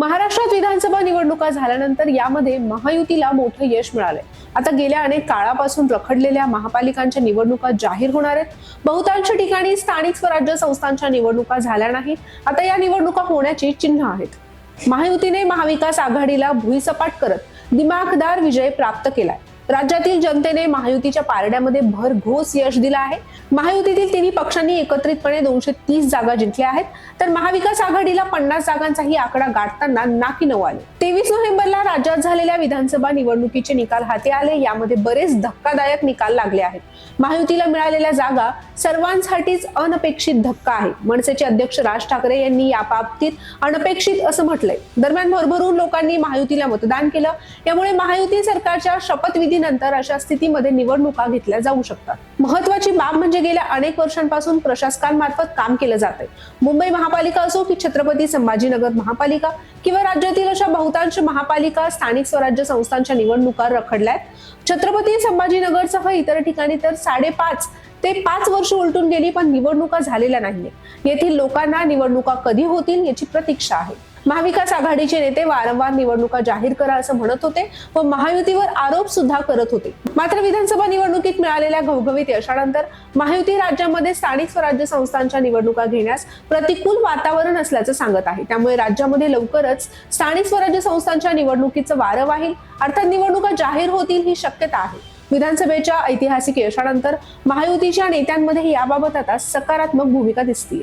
महाराष्ट्रात विधानसभा निवडणुका झाल्यानंतर यामध्ये महायुतीला मोठं यश मिळालंय. आता गेल्या अनेक काळापासून रखडलेल्या महापालिकांच्या निवडणुका जाहीर होणार आहेत. बहुतांश ठिकाणी स्थानिक स्वराज्य संस्थांच्या निवडणुका झाल्या नाहीत. आता या निवडणुका होण्याची चिन्ह आहेत. महायुतीने महाविकास आघाडीला भुईसपाट करत दिमाखदार विजय प्राप्त केलाय. राज्यातील जनतेने महायुतीच्या पारड्यामध्ये भरघोस यश दिलं आहे. महायुतीतील तिन्ही पक्षांनी एकत्रितपणे दोनशे तीस जागा जिंकल्या आहेत. तर महाविकास आघाडीला पन्नास जागांचाही आकडा गाठताना नाकी नऊ आले. तेवीस नोव्हेंबरला राज्यात झालेल्या विधानसभा निवडणुकीचे निकाल हाती आले. यामध्ये बरेच धक्कादायक निकाल लागले आहेत. महायुतीला मिळालेल्या जागा सर्वांसाठीच अनपेक्षित धक्का आहे. मनसेचे अध्यक्ष राज ठाकरे यांनी या बाबतीत अनपेक्षित असं म्हटलंय. दरम्यान भरभरून लोकांनी महायुतीला मतदान केलं. यामुळे महायुती सरकारच्या शपथविधी शपथविधीनंतर अशा स्थितीमध्ये निवडणुका घेतल्या जाऊ शकतात. महत्वाची बाब म्हणजे गेल्या अनेक वर्षांपासून प्रशासकांमार्फत काम केलं जात आहे मुंबई महापालिका असो की छत्रपती संभाजीनगर महापालिका किंवा राज्यातील अशा बहुतांश महापालिका स्थानिक स्वराज्य संस्थांच्या निवडणुका रखडल्या आहेत. छत्रपती संभाजीनगरसह इतर ठिकाणी तर साडेपाच ते पाच वर्ष उलटून गेली पण निवडणुका झालेल्या नाहीये येथील लोकांना निवडणुका कधी होतील याची प्रतीक्षा आहे. महाविकास आघाडीचे नेते वारंवार निवडणुका जाहीर करा असं म्हणत होते व महायुतीवर आरोप सुद्धा करत होते. मात्र विधानसभा निवडणुकीत मिळालेल्या घवघवीत यशानंतर महायुती राज्यामध्ये स्थानिक स्वराज्य संस्थांच्या निवडणुका घेण्यास प्रतिकूल वातावरण असल्याचं सांगत आहे. त्यामुळे राज्यामध्ये लवकरच स्थानिक स्वराज्य संस्थांच्या निवडणुकीचं वारं वाहील. अर्थात निवडणुका जाहीर होतील ही शक्यता आहे. विधानसभेच्या ऐतिहासिक यशानंतर महायुतीच्या नेत्यांमध्ये याबाबत आता सकारात्मक भूमिका दिसतीये.